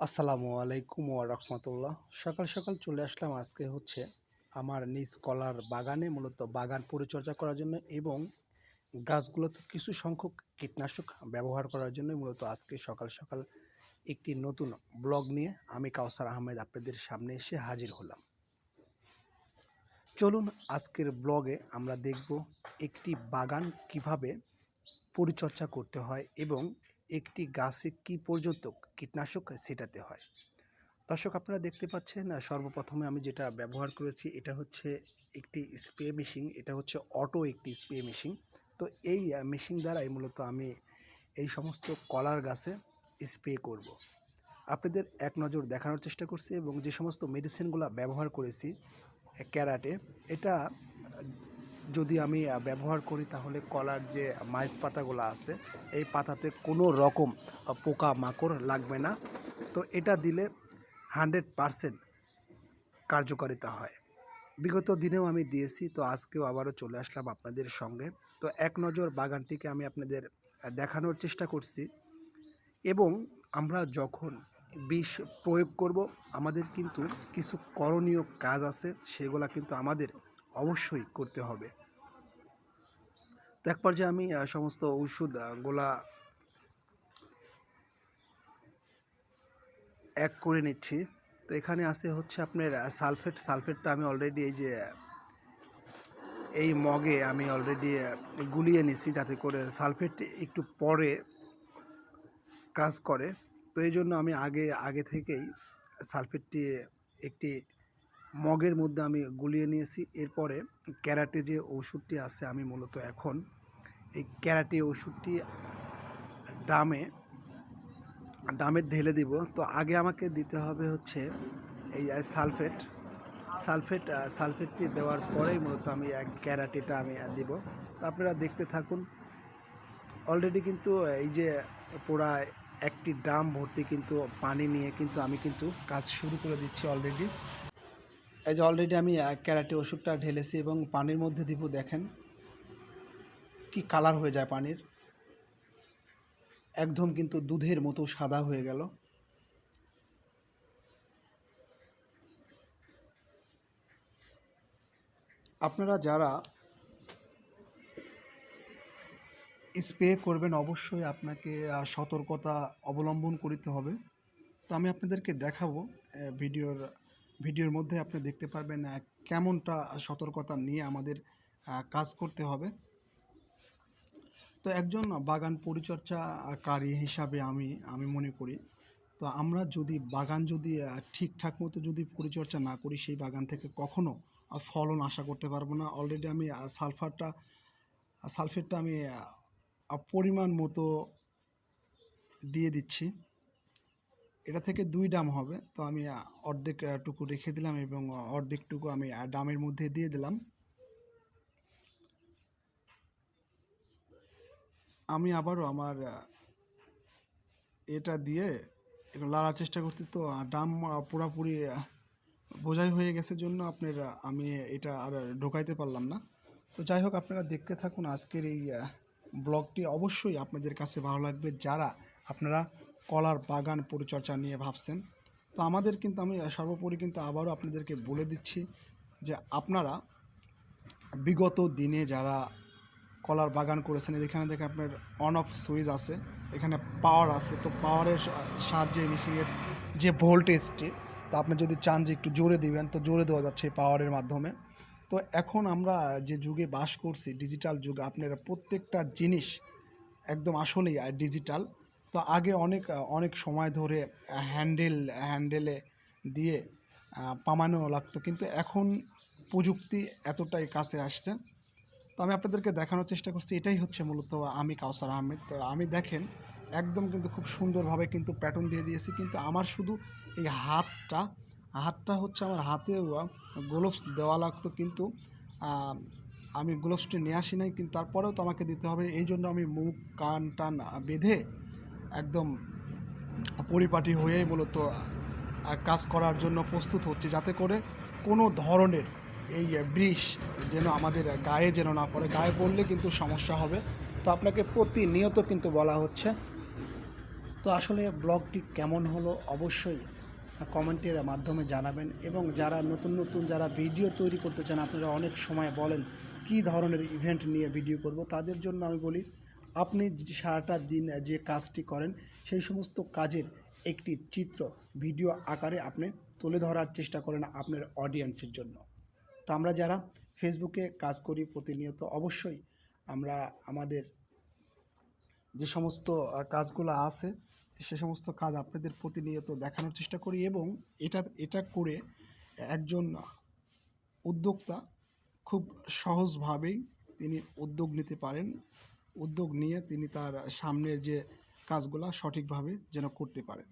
আসসালামু আলাইকুম ওয়া রাহমাতুল্লাহ। সকাল সকাল চলে আসলাম আজকে হচ্ছে আমার নিজ কলার বাগানে, মূলত বাগান পরিচর্যা করার জন্য এবং গাছগুলোতে কিছু সংখ্যক কীটনাশক ব্যবহার করার জন্য মূলত আজকে সকাল সকাল একটি নতুন ব্লগ নিয়ে আমি কাউসার আহমেদ আপনাদের সামনে এসে হাজির হলাম। চলুন আজকের ব্লগে আমরা দেখব একটি বাগান কীভাবে পরিচর্যা করতে হয় এবং একটি গাছে কি পর্যন্ত কীটনাশক ছিটাতে হয় দর্শক, আপনারা দেখতে পাচ্ছেন সর্বপ্রথমে আমি যেটা ব্যবহার করেছি, এটা হচ্ছে একটি স্প্রে মেশিন, এটা হচ্ছে অটো একটি স্প্রে মেশিন তো এই মেশিন দ্বারাই মূলত আমি এই সমস্ত কলার গাছে স্প্রে করব। আপনাদের এক নজর দেখানোর চেষ্টা করছি এবং যে সমস্ত মেডিসিনগুলো ব্যবহার করেছি, ক্যারাটে, এটা যদি আমি ব্যবহার করি তাহলে কলার যে মাইজ পাতাগুলো আছে, এই পাতাতে কোনো রকম পোকা মাকড় লাগবে না। তো এটা দিলে হান্ড্রেড পারসেন্ট কার্যকারিতা হয়। বিগত দিনেও আমি দিয়েছি, তো আজকেও আবারও চলে আসলাম আপনাদের সঙ্গে। তো এক নজর বাগানটিকে আমি আপনাদের দেখানোর চেষ্টা করছি। এবং আমরা যখন বিষ প্রয়োগ করব, আমাদের কিন্তু কিছু করণীয় কাজ আছে, সেগুলা কিন্তু আমাদের অবশ্যই করতে হবে। তো পর্যায়ে আমি সমস্ত সমস্ত ওষুধগুলা এক করে নিচ্ছি। তো এখানে আছে হচ্ছে আপনার সালফেট। সালফেটটা আমি অলরেডি এই যে, এই মগে আমি অলরেডি গুলিয়ে নিছি যাতে করে সালফেট একটু পরে কাজ করে। তো এই জন্য আমি আগে আগে থেকেই সালফেটটি একটি মগের মধ্যে আমি গুলিয়ে নিয়েছি। এরপরে ক্যারাটে যে ওষুধটি আছে, আমি মূলত এখন এই ক্যারাটে ওষুধটি ড্রামে ড্রামে ঢেলে দিব। তো আগে আমাকে দিতে হবে হচ্ছে এই সালফেট। সালফেট সালফেটটি দেওয়ার পরেই মূলত আমি এক ক্যারাটিটা আমি দিব। আপনারা দেখতে থাকুন, অলরেডি কিন্তু এই যে পুরা একটি ড্রাম ভর্তি কিন্তু পানি নিয়ে কিন্তু আমি কিন্তু কাজ শুরু করে দিচ্ছি অলরেডি। এই যে অলরেডি আমি ক্যারাটে ওষুধটা ঢেলেছি এবং পানির মধ্যে দিব, দেখেন কি কালার হয়ে যায় পানির। একদম কিন্তু দুধের মতো সাদা হয়ে গেল। আপনারা যারা স্প্রে করবেন, অবশ্যই আপনাকে সতর্কতা অবলম্বন করতে হবে। তো আমি আপনাদেরকে দেখাবো ভিডিওর ভিডিওর মধ্যে আপনি দেখতে পারবেন কেমনটা সতর্কতা নিয়ে আমাদের কাজ করতে হবে। তো একজন বাগান পরিচর্যাকারী হিসাবে আমি আমি মনে করি, তো আমরা যদি বাগান যদি ঠিকঠাক মতো যদি পরিচর্যা না করি, সেই বাগান থেকে কখনো ফলন আশা করতে পারব না। অলরেডি আমি সালফারটা সালফেটটা আমি পরিমাণ মতো দিয়ে দিচ্ছি। এটা থেকে দুই ডাম হবে। তো আমি অর্ধেক টুকু রেখে দিলাম এবং অর্ধেকটুকু আমি ডামের মধ্যে দিয়ে দিলাম। আমি আবারও আমার এটা দিয়ে একটু লাড়ার চেষ্টা করছি। তো ডাম পুরাপুরি বোঝাই হয়ে গেছে জন্য আপনার আমি এটা আর ঢোকাইতে পারলাম না। তো যাই হোক, আপনারা দেখতে থাকুন আজকের এই ব্লগটি। অবশ্যই আপনাদের কাছে ভালো লাগবে। যারা আপনারা কলার বাগান পরিচর্যা নিয়ে ভাবছেন। তো আমাদের কিন্তু আমি সর্বোপরি কিন্তু আবারও আপনাদেরকে বলে দিচ্ছি যে আপনারা বিগত দিনে যারা কলার বাগান করেছেন এখানে দেখেন আপনার অন অফ সুইচ আছে, এখানে পাওয়ার আছে, তো পাওয়ারের সাহায্যে মেশিনের যে ভোল্টেজটি তা আপনি যদি চান যে একটু জোরে দিবেন, তো জোরে দেওয়া যাচ্ছে পাওয়ারের মাধ্যমে। তো এখন আমরা যে যুগে বাস করছি ডিজিটাল যুগে, আপনারা প্রত্যেকটা জিনিস একদম আসলেই ডিজিটাল তো আগে অনেক অনেক সময় ধরে হ্যান্ডেল হ্যান্ডেলে দিয়ে পামানো লাগতো। কিন্তু এখন প্রযুক্তি এতটাই কাছে আসছে। তো আমি আপনাদেরকে দেখানোর চেষ্টা করছি, এটাই হচ্ছে মূলত আমি কাউসার আহমেদ। তো আমি দেখেন, একদম কিন্তু খুব সুন্দরভাবে কিন্তু প্যাটার্ন দিয়ে দিয়েছি। কিন্তু আমার শুধু এই হাতটা হাতটা হচ্ছে আমার হাতে গ্লোভস দেওয়া লাগতো। কিন্তু আমি গ্লোভসটি নিয়ে আসি নাই। কিন্তু তারপরেও তো আমাকে দিতে হবে। এই জন্য আমি মুখ, কান, টান বেঁধে একদম পরিপাটি হয়েই মূলত কাজ করার জন্য প্রস্তুত হচ্ছে যাতে করে কোনো ধরনের এই বৃষ যেন আমাদের গায়ে যেন না পড়ে। গায়ে পড়লে কিন্তু সমস্যা হবে। তো আপনাকে প্রতিনিয়ত কিন্তু বলা হচ্ছে। তো আসলে ব্লগটি কেমন হলো অবশ্যই কমেন্টের মাধ্যমে জানাবেন এবং যারা নতুন নতুন যারা ভিডিও তৈরি করতে চান, আপনারা অনেক সময় বলেন কী ধরনের ইভেন্ট নিয়ে ভিডিও করব, তাদের জন্য আমি বলি আপনি সারাটা দিন যে কাজটি করেন, সেই সমস্ত কাজের একটি চিত্র ভিডিও আকারে আপনি তুলে ধরার চেষ্টা করেন আপনার অডিয়েন্সের জন্য। তো আমরা যারা ফেসবুকে কাজ করি প্রতিনিয়ত অবশ্যই আমরা আমাদের যে সমস্ত কাজগুলো আছে, সে সমস্ত কাজ আপনাদের প্রতিনিয়ত দেখানোর চেষ্টা করি এবং এটা এটা করে একজন উদ্যোক্তা খুব সহজভাবেই তিনি উদ্যোগ নিতে পারেন। উদ্যোগ নিয়ে তিনি তার সামনের যে কাজগুলা সঠিকভাবে যেন করতে পারেন।